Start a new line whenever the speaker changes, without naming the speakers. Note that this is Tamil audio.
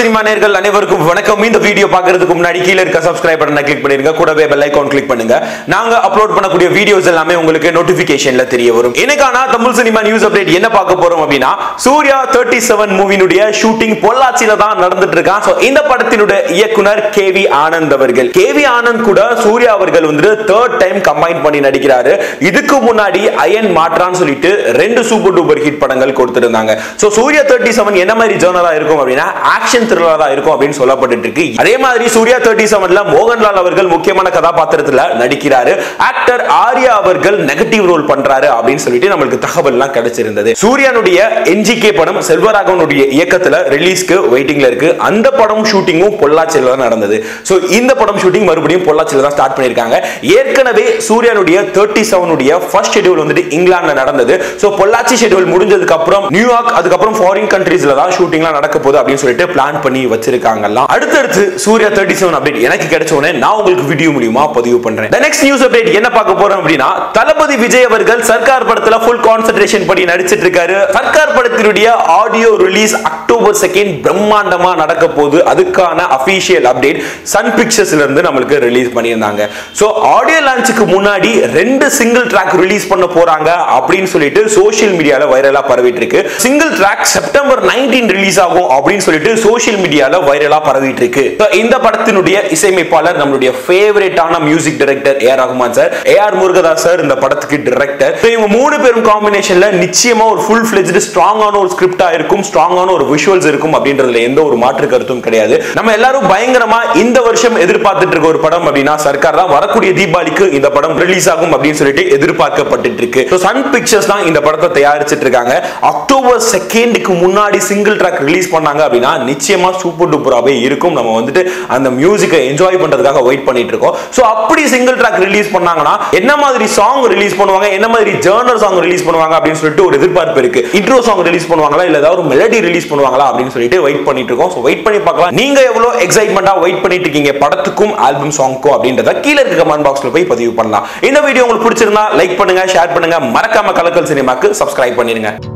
சினிமா நேர்கள் அனைவருக்கும் வணக்கம். இந்த வீடியோ பாக்குறதுக்கு முன்னாடி கீழே இருக்க சப்ஸ்கிரைப் பட்டனை கிளிக் பண்ணிருங்க கூடவே பெல் ஐகான் கிளிக் பண்ணுங்க. நாங்க அப்லோட் பண்ணக்கூடிய வீடியோஸ் எல்லாமே உங்களுக்கு நோட்டிபிகேஷன்ல தெரிய வரும். எனக்கான தமிழ் சினிமா நியூஸ் அப்டேட் என்ன பார்க்க போறோம் அப்படின்னா சூர்யா தேர்ட்டி செவன் மூவினுடைய ஷூட்டிங் பொள்ளாச்சியில தான் நடந்துட்டு இருக்கான். சோ இந்த படத்தினுடைய இயக்குனர் கே வி ஆனந்த் அவர்கள். கே வி ஆனந்த் கூட சூர்யா அவர்கள் வந்து தேர்ட் டைம் கம்பைன் பண்ணி நடிக்கிறாரு. இதுக்கு முன்னாடி அயன் மாற்றான்னு சொல்லிட்டு ரெண்டு சூப்பர் டூப்பர் ஹிட் படங்கள் கொடுத்திருந்தாங்க. சோ சூர்யா தேர்ட்டி செவன் என்ன மாதிரி ஜேர்னலா இருக்கும் அப்படின்னா ஆக்ஷன் த்ரில்லரா இருக்கும் அப்படின்னு சொல்லப்பட்டு இருக்கு. அதே மாதிரி சூர்யா தேர்ட்டி செவன்ல மோகன்லால் அவர்கள் முக்கியமான கதாபாத்திரத்துல நடிக்கிறாரு. ஆக்டர் ஆர்யா அவர்கள் நெகட்டிவ் ரோல் பண்றாரு அப்படின்னு சொல்லிட்டு நம்மளுக்கு தகவல் எல்லாம் கிடைச்சிருந்தது. சூர்யானுடைய என்ஜிகே படம் செல்வராகவனுடைய இயக்கத்துல ரிலீஸ்க்கு வெயிட்டிங்ல இருக்கு. அந்த படம் ஷூட்டிங்கும் பொள்ளாச்சியில தான் நடந்தது. ஸோ இந்த படம் ஷூட்டிங் மறுபடியும் பொள்ளாச்சியில தான் ஸ்டார்ட் பண்ணிருக்காங்க ஏற்கனவே சூர்யானுடைய தேர்ட்டி செவனுடைய ஃபர்ஸ்ட் ஷெட்யூல் வந்துட்டு இங்கிலாந்துல நடந்தது. ஸோ பொள்ளாச்சி ஷெட்யூல் முடிஞ்சதுக்கு அப்புறம் நியூயார்க் அதுக்கப்புறம் ஃபாரின் கண்ட்ரீஸ்ல தான் ஷூட்டிங்லாம் நடக்க போகுது அப்படின்னு சொல்லிட்டு பிளான் பண்ணி வச்சிருக்காங்கல்லாம் அடுத்தடுத்து சூர்யா தேர்ட்டி செவன் அப்டேட் எனக்கு கிடைச்ச உடனே நான் உங்களுக்கு வீடியோ மூலியமா பதிவு பண்றேன். நெக்ஸ்ட் நியூஸ் அப்டேட் என்ன பார்க்க போறோம் அப்படின்னா தளபதி விஜய் அவர்கள் சர்க்கார் படத்துல ஃபுல் கான்சென்ட்ரேஷன் படி நடிச்சிட்டு இருக்காரு. சர்க்கார் படத்தினுடைய ஆடியோ ரிலீஸ் அக்டோபர் செகண்ட் பிரம்மாண்டமா நடக்க போகுது. அதுக்கான அபிஷியல் அப்டேட் சன் பிக்சர்ஸ்ல இருந்து நம்மளுக்கு ரிலீஸ் பண்ணியிருந்தாங்க. ஸோ ஆடியோ லான்ச்சுக்கு முன்னாடி ரெண்டு சிங்கிள் ட்ராக் ரிலீஸ் பண்ண போறாங்க அப்படின்னு சொல்லிட்டு சோசியல் மீடியால வைரலா பரவிட்டு இருக்கு. சிங்கிள் ட்ராக் செப்டம்பர் 19 ரிலீஸ் ஆகும் அப்படின்னு சொல்லிட்டு சோசியல் மீடியால வைரலா பரவிட்டு இருக்கு இந்த படத்தினுடைய இசையமைப்பாளர் நம்மளுடைய ஃபேவரேட்டான music director A Rahman sir A R Murugadoss sir இந்த படத்துக்கு டைரக்டர் இவங்க மூணு பேரும் காம்பினேஷன்ல நிச்சயமா ஒரு ஃபுல் ஃபிளெஜ்டு ஸ்ட்ராங்கான ஒரு ஸ்கிரிப்டா இருக்கும் ஸ்ட்ராங்கான ஒரு விஷுவல்ஸ் இருக்கும் அப்படின்றதுல எந்த ஒரு மாற்று கருத்தும் கிடையாது. நம்ம எல்லாரும் பயங்கரமா இந்த வருஷம் எதிர்பார்த்துட்டு இருக்க ஒரு படம் அப்படின்னா சர்க்கார் தான் வரக்கூடிய தீபாவளிக்கு இந்த படம் ரிலீஸ் ஆகும் அப்படின்னு சொல்லிட்டு எதிர்பார்க்கப்பட்டு இருக்கு சன் பிக்சர்ஸ் தான் இந்த படத்தை தயாரிச்சிட்டு இருக்காங்க. அக்டோபர் செகண்டுக்கு முன்னாடி சிங்கிள் ட்ராக் ரிலீஸ் பண்ணாங்க அப்படின்னா நிச்சயம் சூப்பர் டூப்பராகவே இருக்கும். நம்ம வந்துட்டு அந்த மியூசிக்கை என்ஜாய் பண்றதுக்காக வெயிட் பண்ணிட்டு இருக்கோம். ஸோ அப்படி சிங்கிள் ட்ராக் ரிலீஸ் பண்ணாங்கன்னா என்ன மாதிரி சாங் ரிலீஸ் பண்ணுவாங்க? என்ன மாதிரி ஜேர்னல் சாங் ரிலீஸ் பண்ணுவாங்க? அப்படின்னு சொல்லிட்டு ஒரு எதிர்பார்ப்பு இருக்கு. இன்ட்ரோ சாங் ரிலீஸ் பண்ணுவாங்களா? இல்ல ஏதாவது ஒரு மெலடி ரிலீஸ் பண்ணுவாங்களா? அப்படின்னு சொல்லிட்டு வெயிட் பண்ணிட்டு இருக்கோம். ஸோ வெயிட் பண்ணி பார்க்கலாம். நீங்க எவ்வளவு எக்ஸைட்மெண்ட்டா வெயிட் பண்ணிட்டு இருக்கீங்க? படத்துக்கும் ஆல்பம் சாங்க்கும் அப்படின்றத கீழே இருக்க கமெண்ட் பாக்ஸ்ல போய் பதிவு பண்ணலாம். இந்த வீடியோ உங்களுக்கு பிடிச்சிருந்தா லைக் பண்ணுங்க ஷேர் பண்ணுங்க. மறக்காம கலக்கல் சினிமாக்கு சப்ஸ்கிரைப் பண்ணிருங்க